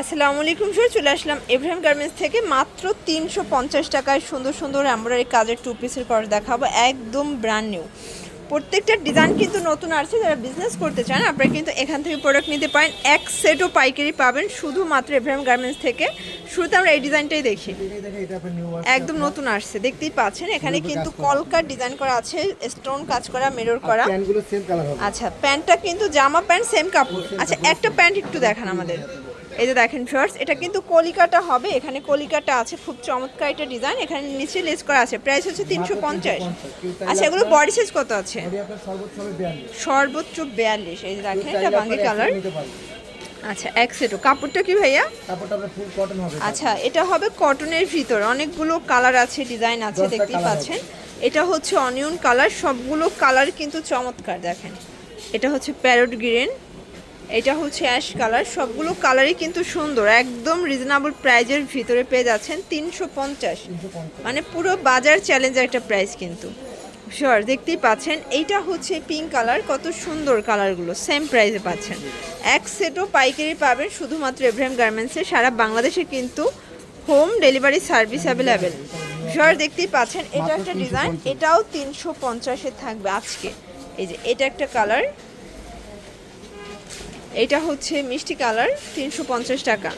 আসসালামু আলাইকুম স্যার চলে আসলাম এব্রাহিম গার্মেন্টস থেকে মাত্র তিনশো পঞ্চাশ টাকায় সুন্দর সুন্দর এমব্রয়ডারি কাজের টু পিসের পর দেখাবো একদম ব্র্যান্ড নিউ প্রত্যেকটা ডিজাইন কিন্তু নতুন আসছে যারা বিজনেস করতে চান আপনারা কিন্তু এখান থেকে প্রোডাক্ট নিতে পারেন। এক সেটও পাইকারি পাবেন শুধুমাত্র এব্রাহিম গার্মেন্টস থেকে। শুরুতে আমরা এই ডিজাইনটাই দেখি। একদম নতুন আসছে দেখতেই পাচ্ছেন এখানে কিন্তু কলকার ডিজাইন করা আছে স্টোন কাজ করা মিরর করা। আচ্ছা প্যান্টটা কিন্তু জামা প্যান্ট সেম কাপড়। আচ্ছা একটা প্যান্ট একটু দেখান আমাদের। এই যে দেখেন শর্টস এটা কিন্তু কলিকাটা হবে। এখানে কলিকাটা আছে খুব চমৎকার একটা ডিজাইন এখানে নিচে লেস করা আছে। প্রাইস হচ্ছে তিনশো পঞ্চাশ। আচ্ছা এগুলো বডি সাইজ কত আছে? সর্বোচ্চ বিয়াল্লিশ। এই যে দেখেন এটা বাঙ্গি কালার আচ্ছা এক সেটও কাপড়টা কি ভাইয়া? আচ্ছা এটা হবে কটনের ভিতর। অনেকগুলো কালার আছে ডিজাইন আছে দেখতেই পাচ্ছেন। এটা হচ্ছে অনিয়ন কালার সবগুলো কালার কিন্তু চমৎকার দেখেন। এটা হচ্ছে প্যারট গ্রিন এটা হচ্ছে অ্যাশ কালার। সবগুলো কালারই কিন্তু সুন্দর। একদম রিজনেবল প্রাইজের ভিতরে পেয়ে যাচ্ছেন তিনশো পঞ্চাশ। মানে পুরো বাজার চ্যালেঞ্জের একটা প্রাইস কিন্তু। শিওর দেখতেই পাচ্ছেন। এইটা হচ্ছে পিঙ্ক কালার কত সুন্দর কালারগুলো সেম প্রাইসে পাচ্ছেন। এক সেটও পাইকারি পাবেন শুধুমাত্র এব্রাহিম গার্মেন্টসে সারা বাংলাদেশে কিন্তু home delivery service available sure দেখতেই পাচ্ছেন। এটা একটা ডিজাইন এটাও তিনশো পঞ্চাশে থাকবে আজকে। এই যে এটা একটা কালার এটা হচ্ছে মিষ্টি কালার, তিনশো পঞ্চাশ টাকা।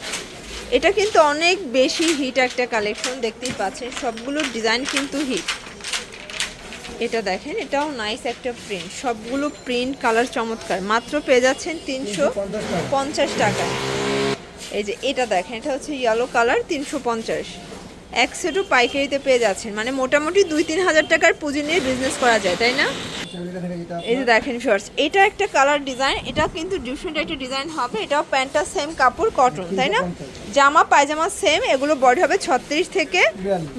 এটা কিন্তু অনেক বেশি হিট একটা কালেকশন, দেখতেই পাচ্ছেন। সবগুলোর ডিজাইন কিন্তু হিট। এটা দেখেন, এটাও নাইস একটা প্রিন্ট। সবগুলো প্রিন্ট কালার চমৎকার। মাত্র পেয়ে যাচ্ছেন তিনশো পঞ্চাশ টাকা এই যে এটা দেখেন, এটা হচ্ছে ইয়েলো কালার তিনশো পঞ্চাশ। এক সেটও পাইকারিতে পেয়ে যাচ্ছেন। মানে মোটামুটি দুই তিন হাজার টাকার পুঁজি নিয়ে বিজনেস করা যায়, তাই না? এই যে দেখেন শর্টস এটা একটা কালার ডিজাইন এটা কিন্তু ডিফারেন্ট একটা ডিজাইন হবে, এটাও প্যান্টটা সেম কাপড় কটন তাই না? জামা পায়জামা সেম এগুলো বডি হবে ছত্রিশ থেকে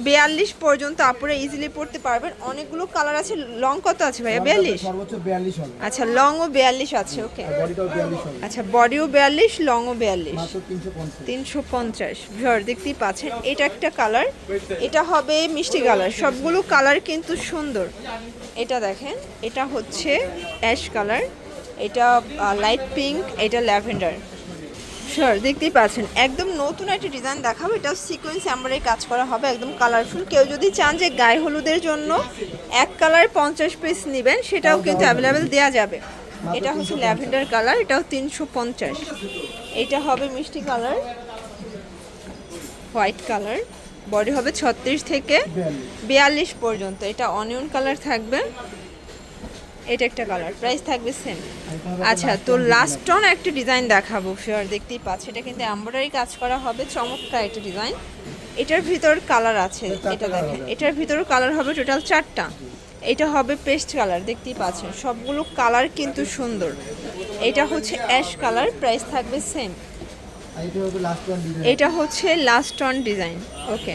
বিয়াল্লিশ। পর্যন্ত। আপুরে ইজিলি পড়তে পারবেন। অনেকগুলো কালার আছে। লং কত আছে ভাইয়া? বিয়াল্লিশ? আচ্ছা লং ও বিয়াল্লিশ আছে ওকে আচ্ছা বডিও বিয়াল্লিশ লং ও বিয়াল্লিশ। তিনশো পঞ্চাশ। তিনশো পঞ্চাশ। ভিওর দেখতেই পাচ্ছেন এটা একটা কালার এটা হবে মিষ্টি কালার সবগুলো কালার কিন্তু সুন্দর। এটা দেখেন এটা হচ্ছে অ্যাশ কালার এটা লাইট পিঙ্ক এটা ল্যাভেন্ডার শিওর দেখতেই পাচ্ছেন। একদম নতুন একটা ডিজাইন দেখাবো। এটা সিকোয়েন্স এমব্রয়ডারি কাজ করা হবে, একদম কালারফুল কেউ যদি চান যে গায়ে হলুদের জন্য এক কালার পঞ্চাশ পিস নেবেন, সেটাও কিন্তু অ্যাভেলেবেল দেওয়া যাবে। এটা হচ্ছে ল্যাভেন্ডার কালার এটাও তিনশো পঞ্চাশ। এটা হবে মিষ্টি কালার হোয়াইট কালার বডি হবে ছত্রিশ থেকে বিয়াল্লিশ পর্যন্ত। এটা অনিয়ন কালার থাকবে। এটা একটা কালার প্রাইস থাকবে সেম আচ্ছা তো লাস্ট টন একটা ডিজাইন দেখাবো শিওর দেখতেই পাচ্ছি। এটা কিন্তু এমব্রয়ডারি কাজ করা হবে চমৎকার একটা ডিজাইন এটার ভিতর কালার আছে এটা দেখেন। এটার ভিতর কালার হবে টোটাল চারটা। এটা হবে পেস্ট কালার দেখতেই পাচ্ছেন। সবগুলো কালার কিন্তু সুন্দর। এটা হচ্ছে অ্যাশ কালার প্রাইস থাকবে সেম এটা হচ্ছে last one design okay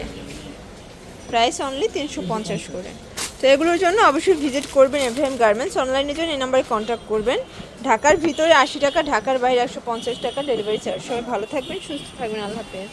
price only তিনশো পঞ্চাশ করে। তো এগুলোর জন্য অবশ্যই ভিজিট করবেন এভএম গার্মেন্টস। অনলাইনের জন্য এই নাম্বারে কন্ট্যাক্ট করবেন। ঢাকার ভিতরে আশি টাকা, ঢাকার বাইরে একশো পঞ্চাশ টাকা ডেলিভারি চার্জ সবাই ভালো থাকবেন, সুস্থ থাকবেন, আল্লাহ হাফেজ।